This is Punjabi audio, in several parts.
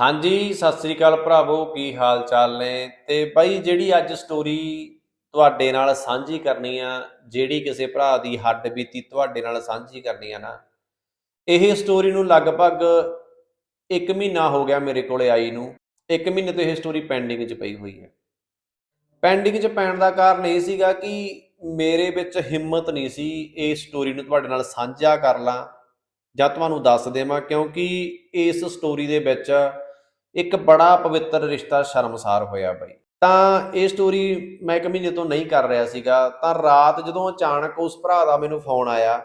ਹਾਂਜੀ, ਸਤਿ ਸ੍ਰੀ ਅਕਾਲ ਭਰਾਵੋ, ਕੀ ਹਾਲ ਚਾਲ ਨੇ? ਤੇ ਬਾਈ, ਜਿਹੜੀ ਅੱਜ ਸਟੋਰੀ ਤੁਹਾਡੇ ਨਾਲ ਸਾਂਝੀ ਕਰਨੀ ਆ, ਜਿਹੜੀ ਕਿਸੇ ਭਰਾ ਦੀ ਹੱਡ ਬੀਤੀ ਤੁਹਾਡੇ ਨਾਲ ਸਾਂਝੀ ਕਰਨੀ ਆ ਨਾ, ਇਹ ਸਟੋਰੀ ਨੂੰ ਲਗਭਗ 1 ਮਹੀਨਾ ਹੋ ਗਿਆ ਮੇਰੇ ਕੋਲੇ ਆਈ ਨੂੰ। 1 ਮਹੀਨੇ ਤੋਂ ਇਹ ਸਟੋਰੀ ਪੈਂਡਿੰਗ 'ਚ ਪਈ ਹੋਈ ਹੈ। ਪੈਂਡਿੰਗ 'ਚ ਪੈਣ ਦਾ ਕਾਰਨ ਇਹ ਸੀਗਾ ਕਿ ਮੇਰੇ ਵਿੱਚ ਹਿੰਮਤ ਨਹੀਂ ਸੀ ਇਹ ਸਟੋਰੀ ਨੂੰ ਤੁਹਾਡੇ ਨਾਲ ਸਾਂਝਾ ਕਰ ਲਾਂ। ਜਾਂ ਤੁਹਾਨੂੰ ਦੱਸ ਦੇਵਾਂ, ਕਿਉਂਕਿ ਇਸ ਸਟੋਰੀ ਦੇ ਵਿੱਚ ਇੱਕ ਬੜਾ ਪਵਿੱਤਰ ਰਿਸ਼ਤਾ ਸ਼ਰਮਸਾਰ ਹੋਇਆ ਬਾਈ। ਤਾਂ ਇਹ ਸਟੋਰੀ ਮੈਂ ਇੱਕ ਮਹੀਨੇ ਤੋਂ ਨਹੀਂ ਕਰ ਰਿਹਾ ਸੀਗਾ। ਤਾਂ ਰਾਤ ਜਦੋਂ ਅਚਾਨਕ ਉਸ ਭਰਾ ਦਾ ਮੈਨੂੰ ਫੋਨ ਆਇਆ,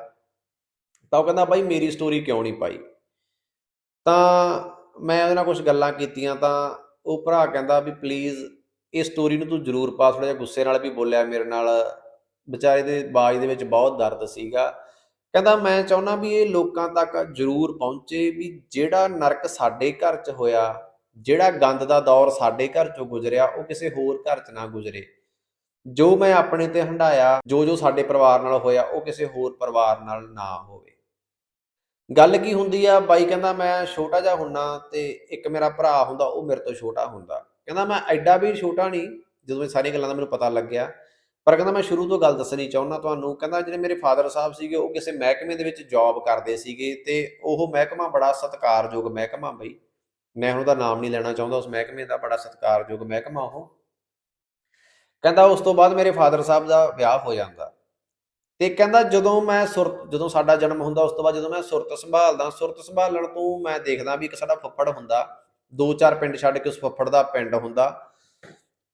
ਤਾਂ ਉਹ ਕਹਿੰਦਾ, ਬਾਈ, ਮੇਰੀ ਸਟੋਰੀ ਕਿਉਂ ਨਹੀਂ ਪਾਈ? ਤਾਂ ਮੈਂ ਉਹਦੇ ਨਾਲ ਕੁਝ ਗੱਲਾਂ ਕੀਤੀਆਂ ਤਾਂ ਉਹ ਭਰਾ ਕਹਿੰਦਾ ਵੀ ਪਲੀਜ਼ ਇਹ ਸਟੋਰੀ ਨੂੰ ਤੂੰ ਜ਼ਰੂਰ ਪਾ ਥੋੜਾ ਜਿਹਾ ਗੁੱਸੇ ਨਾਲ ਵੀ ਬੋਲਿਆ ਮੇਰੇ ਨਾਲ। ਵਿਚਾਰੇ ਦੇ ਬਾਜ ਦੇ ਵਿੱਚ ਬਹੁਤ ਦਰਦ ਸੀਗਾ। ਕਹਿੰਦਾ, ਮੈਂ ਚਾਹੁੰਦਾ ਵੀ ਇਹ ਲੋਕਾਂ ਤੱਕ ਜ਼ਰੂਰ ਪਹੁੰਚੇ ਵੀ ਜਿਹੜਾ ਨਰਕ ਸਾਡੇ ਘਰ 'ਚ ਹੋਇਆ ਜਿਹੜਾ ਗੰਦ ਦਾ ਦੌਰ ਸਾਡੇ ਘਰ 'ਚੋਂ ਗੁਜ਼ਰਿਆ, ਉਹ ਕਿਸੇ ਹੋਰ ਘਰ 'ਚ ਨਾ ਗੁਜ਼ਰੇ। ਜੋ ਮੈਂ ਆਪਣੇ ਤੇ ਹੰਡਾਇਆ ਜੋ ਜੋ ਸਾਡੇ ਪਰਿਵਾਰ ਨਾਲ ਹੋਇਆ, ਉਹ ਕਿਸੇ ਹੋਰ ਪਰਿਵਾਰ ਨਾਲ ਨਾ ਹੋਵੇ। ਗੱਲ ਕੀ ਹੁੰਦੀ ਆ, ਬਾਈ ਕਹਿੰਦਾ ਮੈਂ ਛੋਟਾ ਜਿਹਾ ਹੁੰਨਾ ਤੇ ਇੱਕ ਮੇਰਾ ਭਰਾ ਹੁੰਦਾ, ਉਹ ਮੇਰੇ ਤੋਂ ਛੋਟਾ ਹੁੰਦਾ। ਕਹਿੰਦਾ ਮੈਂ ਐਡਾ ਵੀ ਛੋਟਾ ਨਹੀਂ, ਜਦੋਂ ਇਹ ਸਾਰੀਆਂ ਗੱਲਾਂ ਦਾ ਮੈਨੂੰ ਪਤਾ ਲੱਗਿਆ, ਪਰ ਕਹਿੰਦਾ ਮੈਂ ਸ਼ੁਰੂ ਤੋਂ ਗੱਲ ਦੱਸਣੀ ਚਾਹੁੰਦਾ ਤੁਹਾਨੂੰ, ਕਹਿੰਦਾ ਜਿਹੜੇ ਮੇਰੇ ਫਾਦਰ ਸਾਹਿਬ ਸੀਗੇ, ਉਹ ਕਿਸੇ ਮਹਿਕਮੇ ਦੇ ਵਿੱਚ ਜੌਬ ਕਰਦੇ ਸੀਗੇ ਤੇ ਉਹ ਮਹਿਕਮਾ ਬੜਾ ਸਤਿਕਾਰਯੋਗ ਮਹਿਕਮਾ ਬਈ। ਮੈਂ ਹੁਣ ਉਹਦਾ ਨਾਮ ਨਹੀਂ ਲੈਣਾ ਚਾਹੁੰਦਾ, ਉਸ ਮਹਿਕਮੇ ਦਾ ਬੜਾ ਸਤਿਕਾਰਯੋਗ ਮਹਿਕਮਾ ਉਹ। ਕਹਿੰਦਾ ਉਸ ਤੋਂ ਬਾਅਦ ਮੇਰੇ ਫਾਦਰ ਸਾਹਿਬ ਦਾ ਵਿਆਹ ਹੋ ਜਾਂਦਾ। ਤੇ ਕਹਿੰਦਾ ਜਦੋਂ ਮੈਂ ਸੁਰਤ ਜਦੋਂ ਸਾਡਾ ਜਨਮ ਹੁੰਦਾ, ਉਸ ਤੋਂ ਬਾਅਦ ਜਦੋਂ ਮੈਂ ਸੁਰਤ ਸੰਭਾਲਦਾ, ਸੁਰਤ ਸੰਭਾਲਣ ਤੋਂ ਮੈਂ ਦੇਖਦਾ ਵੀ ਇੱਕ ਸਾਡਾ ਫੁੱਫੜ ਹੁੰਦਾ, ਦੋ ਚਾਰ ਪਿੰਡ ਛੱਡ ਕੇ ਉਸ ਫੁੱਫੜ ਦਾ ਪਿੰਡ ਹੁੰਦਾ।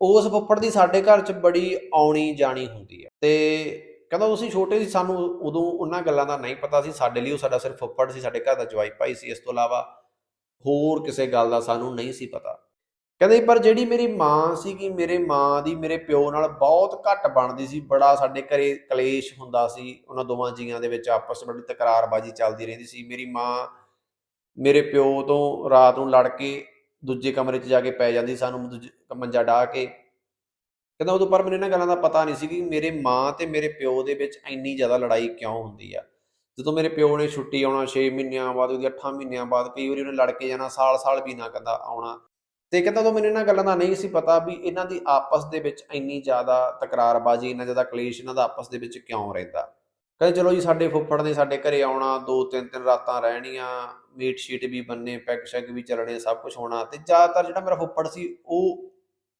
ਉਸ ਫੁੱਫੜ ਦੀ ਸਾਡੇ ਘਰ 'ਚ ਬੜੀ ਆਉਣੀ ਜਾਣੀ ਹੁੰਦੀ ਹੈ। ਤੇ ਕਹਿੰਦਾ ਤੁਸੀਂ ਛੋਟੇ ਸੀ ਸਾਨੂੰ ਉਦੋਂ ਉਹਨਾਂ ਗੱਲਾਂ ਦਾ ਨਹੀਂ ਪਤਾ ਸੀ, ਸਾਡੇ ਲਈ ਉਹ ਸਾਡਾ ਸਿਰਫ ਫੁੱਫੜ ਸੀ, ਸਾਡੇ ਘਰ ਦਾ ਜਵਾਈ ਭਾਈ ਸੀ। ਇਸ ਤੋਂ ਇਲਾਵਾ ਹੋਰ ਕਿਸੇ ਗੱਲ ਦਾ ਸਾਨੂੰ ਨਹੀਂ ਸੀ ਪਤਾ। ਕਹਿੰਦੇ ਪਰ ਜਿਹੜੀ ਮੇਰੀ ਮਾਂ ਸੀ ਕਿ ਮੇਰੇ ਮਾਂ ਦੀ, ਮੇਰੇ ਪਿਓ ਨਾਲ ਬਹੁਤ ਘੱਟ ਬਣਦੀ ਸੀ। ਬੜਾ ਸਾਡੇ ਘਰੇ ਕਲੇਸ਼ ਹੁੰਦਾ ਸੀ। ਉਹਨਾਂ ਦੋਵਾਂ ਜੀਆਂ ਦੇ ਵਿੱਚ ਆਪਸ ਵਿੱਚ ਬੜੀ ਤਕਰਾਰਬਾਜ਼ੀ ਚੱਲਦੀ ਰਹਿੰਦੀ ਸੀ। ਮੇਰੀ ਮਾਂ ਮੇਰੇ ਪਿਓ ਤੋਂ ਰਾਤ ਨੂੰ ਲੜ ਕੇ ਦੂਜੇ ਕਮਰੇ 'ਚ ਜਾ ਕੇ ਪੈ ਜਾਂਦੀ ਸਾਨੂੰ ਦੂਜੇ, ਮੰਜਾ ਡਾਹ ਕੇ। ਕਹਿੰਦਾ ਉਦੋਂ ਪਰ ਮੈਨੂੰ ਇਹਨਾਂ ਗੱਲਾਂ ਦਾ ਪਤਾ ਨਹੀਂ ਸੀ ਕਿ ਮੇਰੇ ਮਾਂ ਤੇ ਮੇਰੇ ਪਿਓ ਦੇ ਵਿੱਚ ਇੰਨੀ ਜ਼ਿਆਦਾ ਲੜਾਈ ਕਿਉਂ ਹੁੰਦੀ ਆ। ਜਦੋਂ ਮੇਰੇ ਪਿਓ ਨੇ ਛੁੱਟੀ ਆਉਣਾ 6 ਮਹੀਨਿਆਂ ਬਾਅਦ, ਉਹਦੀ 8 ਮਹੀਨਿਆਂ ਬਾਅਦ ਕਈ ਵਾਰੀ ਉਹਨੇ ਲੜ ਕੇ ਜਾਣਾ ਸਾਲ-ਸਾਲ ਵੀ ਨਾ ਕਹਿੰਦਾ ਆਉਣਾ। ਤੇ ਕਹਿੰਦਾ ਉਦੋਂ ਮੈਨੂੰ ਇਹਨਾਂ ਗੱਲਾਂ ਦਾ ਨਹੀਂ ਸੀ ਪਤਾ ਵੀ ਇਹਨਾਂ ਦੀ ਆਪਸ ਦੇ ਵਿੱਚ ਇੰਨੀ ਜ਼ਿਆਦਾ ਤਕਰਾਰਬਾਜ਼ੀ, ਇੰਨਾ ਜ਼ਿਆਦਾ ਕਲੇਸ਼ ਇਹਨਾਂ ਦਾ ਆਪਸ ਦੇ ਵਿੱਚ ਕਿਉਂ ਰਹਿੰਦਾ। ਕਹਿੰਦੇ ਚਲੋ ਜੀ, ਸਾਡੇ ਫੁੱਫੜ ਨੇ ਸਾਡੇ ਘਰੇ ਆਉਣਾ, ਦੋ ਤਿੰਨ ਤਿੰਨ ਰਾਤਾਂ ਰਹਿਣੀਆਂ, ਮੀਟ ਸ਼ੀਟ ਵੀ ਬੰਨੇ, ਪੈਗ ਸ਼ੈਗ ਵੀ ਚੱਲਣੇ, ਸਭ ਕੁਝ ਹੋਣਾ। ਤੇ ਜ਼ਿਆਦਾਤਰ ਜਿਹੜਾ ਮੇਰਾ ਫੁੱਫੜ ਸੀ, ਉਹ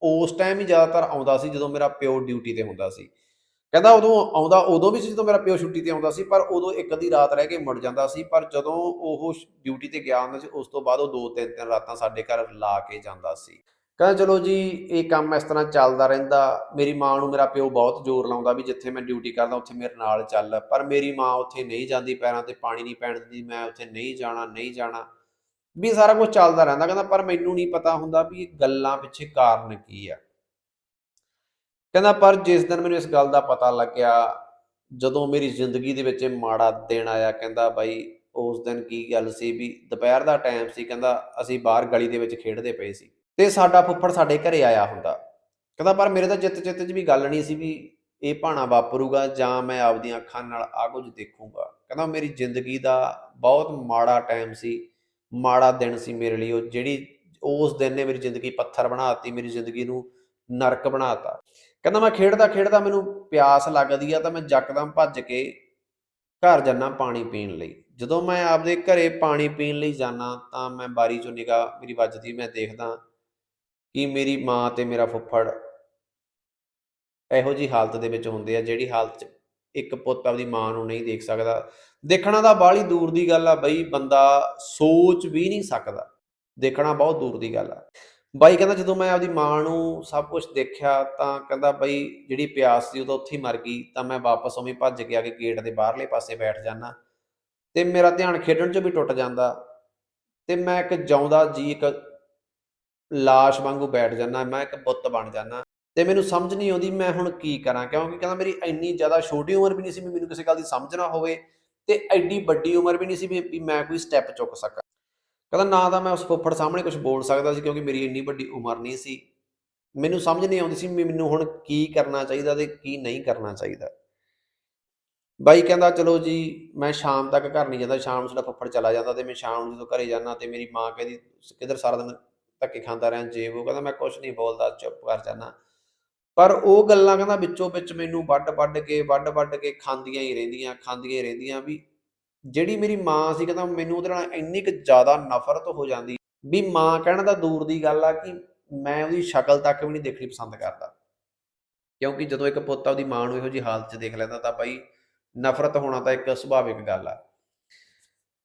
ਉਸ ਟਾਈਮ ਹੀ ਜ਼ਿਆਦਾਤਰ ਆਉਂਦਾ ਸੀ ਜਦੋਂ ਮੇਰਾ ਪਿਓ ਡਿਊਟੀ ਤੇ ਹੁੰਦਾ ਸੀ। ਕਹਿੰਦਾ ਉਦੋਂ ਆਉਂਦਾ, ਉਦੋਂ ਵੀ ਸੀ ਜਦੋਂ ਮੇਰਾ ਪਿਓ ਛੁੱਟੀ ਤੇ ਆਉਂਦਾ ਸੀ, ਪਰ ਉਦੋਂ ਇੱਕ ਅੱਧੀ ਰਾਤ ਰਹਿ ਕੇ ਮੁੜ ਜਾਂਦਾ ਸੀ, ਪਰ ਜਦੋਂ ਉਹ ਡਿਊਟੀ ਤੇ ਗਿਆ ਹੁੰਦਾ ਸੀ, ਉਸ ਤੋਂ ਬਾਅਦ ਉਹ ਦੋ ਤਿੰਨ ਤਿੰਨ ਰਾਤਾਂ ਸਾਡੇ ਘਰ ਲਾ ਕੇ ਜਾਂਦਾ ਸੀ। ਕਹਿੰਦਾ, ਚਲੋ ਜੀ, ਇਹ ਕੰਮ ਇਸ ਤਰ੍ਹਾਂ ਚੱਲਦਾ ਰਹਿੰਦਾ, ਮੇਰੀ ਮਾਂ ਨੂੰ ਮੇਰਾ ਪਿਓ ਬਹੁਤ ਜ਼ੋਰ ਲਾਉਂਦਾ ਵੀ ਜਿੱਥੇ ਮੈਂ ਡਿਊਟੀ ਕਰਦਾ, ਉੱਥੇ ਮੇਰੇ ਨਾਲ ਚੱਲ, ਪਰ ਮੇਰੀ ਮਾਂ ਉੱਥੇ ਨਹੀਂ ਜਾਂਦੀ ਪੈਰਾਂ ਤੇ ਪਾਣੀ ਨਹੀਂ ਪੈਣ ਦਿੰਦੀ, ਮੈਂ ਉੱਥੇ ਨਹੀਂ ਜਾਣਾ ਨਹੀਂ ਜਾਣਾ। ਵੀ ਸਾਰਾ ਕੁਝ ਚੱਲਦਾ ਰਹਿੰਦਾ, ਕਹਿੰਦਾ, ਪਰ ਮੈਨੂੰ ਨਹੀਂ ਪਤਾ ਹੁੰਦਾ ਵੀ ਇਹ ਗੱਲਾਂ ਪਿੱਛੇ ਕਾਰਨ ਕੀ ਆ। ਕਹਿੰਦਾ, ਪਰ ਜਿਸ ਦਿਨ ਮੈਨੂੰ ਇਸ ਗੱਲ ਦਾ ਪਤਾ ਲੱਗਿਆ, ਜਦੋਂ ਮੇਰੀ ਜ਼ਿੰਦਗੀ ਦੇ ਵਿੱਚ ਇਹ ਮਾੜਾ ਦਿਨ ਆਇਆ, ਕਹਿੰਦਾ ਬਾਈ, ਉਸ ਦਿਨ ਕੀ ਗੱਲ ਸੀ ਵੀ ਦੁਪਹਿਰ ਦਾ ਟਾਈਮ ਸੀ, ਕਹਿੰਦਾ, ਅਸੀਂ ਬਾਹਰ ਗਲੀ ਦੇ ਵਿੱਚ ਖੇਡਦੇ ਪਏ ਸੀ ਤੇ ਸਾਡਾ ਫੁੱਫੜ ਸਾਡੇ ਘਰੇ ਆਇਆ ਹੁੰਦਾ। ਕਹਿੰਦਾ, ਪਰ ਮੇਰੇ ਤਾਂ ਜਿੱਤ ਚਿੱਤ 'ਚ ਵੀ ਗੱਲ ਨਹੀਂ ਸੀ ਵੀ ਇਹ ਭਾਣਾ ਵਾਪਰੂਗਾ ਜਾਂ ਮੈਂ ਆਪਦੀਆਂ ਅੱਖਾਂ ਨਾਲ ਆ ਕੁਝ ਦੇਖੂੰਗਾ। ਕਹਿੰਦਾ, ਮੇਰੀ ਜ਼ਿੰਦਗੀ ਦਾ ਬਹੁਤ ਮਾੜਾ ਟਾਈਮ ਸੀ, ਮਾੜਾ ਦਿਨ ਸੀ ਮੇਰੇ ਲਈ, ਉਹ ਜਿਹੜੀ ਉਸ ਦਿਨ ਨੇ ਮੇਰੀ ਜ਼ਿੰਦਗੀ ਪੱਥਰ ਬਣਾਤੀ ਮੇਰੀ ਜ਼ਿੰਦਗੀ ਨੂੰ ਨਰਕ ਬਣਾਤਾ ਕਹਿੰਦਾ ਮੈਂ ਖੇਡਦਾ ਖੇਡਦਾ ਮੈਨੂੰ ਪਿਆਸ ਲੱਗਦੀ ਆ ਤਾਂ ਮੈਂ ਯਕਦਮ ਭੱਜ ਕੇ ਘਰ ਜਾਣਾ ਪਾਣੀ ਪੀਣ ਲਈ। ਜਦੋਂ ਮੈਂ ਆਪਦੇ ਘਰੇ ਪਾਣੀ ਪੀਣ ਲਈ ਜਾਣਾ ਤਾਂ ਮੈਂ ਬਾਰੀ ਚੋਂ ਨਿਗਾਹ ਮੇਰੀ ਵੱਜਦੀ, ਮੈਂ ਦੇਖਦਾ ਕਿ ਮੇਰੀ ਮਾਂ ਤੇ ਮੇਰਾ ਫੁੱਫੜ ਇਹੋ ਜੀ ਹਾਲਤ ਦੇ ਵਿੱਚ ਹੁੰਦੇ ਆ, ਜਿਹੜੀ ਹਾਲਤ 'ਚ ਇੱਕ ਪੁੱਤ ਆਪਦੀ ਮਾਂ ਨੂੰ ਨਹੀਂ ਦੇਖ ਸਕਦਾ। ਦੇਖਣਾ ਤਾਂ ਬਾਹਲੀ ਦੂਰ ਦੀ ਗੱਲ ਆ ਬਈ, ਬੰਦਾ ਸੋਚ ਵੀ ਨਹੀਂ ਸਕਦਾ। ਦੇਖਣਾ ਬਹੁਤ ਦੂਰ ਦੀ ਗੱਲ ਆ। ਬਾਈ ਕਹਿੰਦਾ ਜਦੋਂ ਮੈਂ ਆਪਦੀ ਮਾਂ ਨੂੰ ਸਭ ਕੁਝ ਦੇਖਿਆ ਤਾਂ ਕਹਿੰਦਾ ਬਈ ਜਿਹੜੀ ਪਿਆਸ ਸੀ ਉਹ ਤਾਂ ਉੱਥੇ ਹੀ ਮਰ ਗਈ, ਤਾਂ ਮੈਂ ਵਾਪਸ ਉਵੇਂ ਭੱਜ ਕੇ ਆ ਕੇ ਗੇਟ ਦੇ ਬਾਹਰਲੇ ਪਾਸੇ ਬੈਠ ਜਾਣਾ ਤੇ ਮੇਰਾ ਧਿਆਨ ਖੇਡਣ 'ਚ ਵੀ ਟੁੱਟ ਜਾਂਦਾ ਤੇ ਮੈਂ ਇੱਕ ਜਿਉਂਦਾ ਜੀ, ਇੱਕ ਲਾਸ਼ ਵਾਂਗੂ ਬੈਠ ਜਾਣਾ ਮੈਂ ਇੱਕ ਬੁੱਤ ਬਣ ਜਾਣਾ ਤੇ ਮੈਨੂੰ ਸਮਝ ਨਹੀਂ ਆਉਂਦੀ ਮੈਂ ਹੁਣ ਕੀ ਕਰਾਂ, ਕਿਉਂਕਿ ਕਹਿੰਦਾ ਮੇਰੀ ਇੰਨੀ ਜ਼ਿਆਦਾ ਛੋਟੀ ਉਮਰ ਵੀ ਨਹੀਂ ਸੀ ਵੀ ਮੈਨੂੰ ਕਿਸੇ ਗੱਲ ਦੀ ਸਮਝ ਨਾ ਹੋਵੇ ਤੇ ਐਡੀ ਵੱਡੀ ਉਮਰ ਵੀ ਨਹੀਂ ਸੀ ਵੀ ਮੈਂ ਕੋਈ ਸਟੈਪ ਚੁੱਕ ਸਕਾਂ। ਕਹਿੰਦਾ ਨਾ ਤਾਂ ਮੈਂ ਉਸ ਫੁੱਫੜ ਸਾਹਮਣੇ ਕੁਝ ਬੋਲ ਸਕਦਾ ਸੀ ਕਿਉਂਕਿ ਮੇਰੀ ਇੰਨੀ ਵੱਡੀ ਉਮਰ ਨਹੀਂ ਸੀ। ਮੈਨੂੰ ਸਮਝ ਨਹੀਂ ਆਉਂਦੀ ਸੀ ਵੀ ਮੈਨੂੰ ਹੁਣ ਕੀ ਕਰਨਾ ਚਾਹੀਦਾ ਤੇ ਕੀ ਨਹੀਂ ਕਰਨਾ ਚਾਹੀਦਾ। ਬਾਈ ਕਹਿੰਦਾ, ਚਲੋ ਜੀ, ਮੈਂ ਸ਼ਾਮ ਤੱਕ ਘਰ ਨਹੀਂ ਜਾਂਦਾ। ਸ਼ਾਮ ਨੂੰ ਸਾਡਾ ਫੁੱਫੜ ਚਲਾ ਜਾਂਦਾ ਤੇ ਮੈਂ ਸ਼ਾਮ ਨੂੰ ਜਦੋਂ ਘਰੇ ਜਾਂਦਾ ਤੇ ਮੇਰੀ ਮਾਂ ਕਹਿੰਦੀ, ਕਿੱਧਰ ਸਾਰਾ ਦਿਨ ਧੱਕੇ ਖਾਂਦਾ ਰਹਿਣ ਜੇ ਉਹ ਕਹਿੰਦਾ, ਮੈਂ ਕੁਝ ਨਹੀਂ ਬੋਲਦਾ, ਚੁੱਪ ਕਰ ਜਾਣਾ ਪਰ ਉਹ ਗੱਲਾਂ ਕਹਿੰਦਾ ਵਿੱਚੋਂ ਵਿੱਚ ਮੈਨੂੰ ਵੱਡ ਵੱਡ ਕੇ ਵੱਡ ਵੱਡ ਕੇ ਖਾਂਦੀਆਂ ਹੀ ਰਹਿੰਦੀਆਂ, ਖਾਂਦੀਆਂ ਹੀ ਰਹਿੰਦੀਆਂ ਵੀ ਜਿਹੜੀ ਮੇਰੀ ਮਾਂ ਸੀ, ਕਹਿੰਦਾ ਮੈਨੂੰ ਉਹਦੇ ਨਾਲ ਇੰਨੀ ਕੁ ਜ਼ਿਆਦਾ ਨਫ਼ਰਤ ਹੋ ਜਾਂਦੀ ਵੀ ਮਾਂ ਕਹਿਣ ਦਾ ਦੂਰ ਦੀ ਗੱਲ ਆ ਕਿ ਮੈਂ ਉਹਦੀ ਸ਼ਕਲ ਤੱਕ ਵੀ ਨਹੀਂ ਦੇਖਣੀ ਪਸੰਦ ਕਰਦਾ। ਕਿਉਂਕਿ ਜਦੋਂ ਇੱਕ ਪੁੱਤ ਉਹਦੀ ਮਾਂ ਨੂੰ ਇਹੋ ਜਿਹੀ ਹਾਲਤ 'ਚ ਦੇਖ ਲੈਂਦਾ ਤਾਂ ਭਾਈ ਨਫ਼ਰਤ ਹੋਣਾ ਤਾਂ ਇੱਕ ਸੁਭਾਵਿਕ ਗੱਲ ਆ।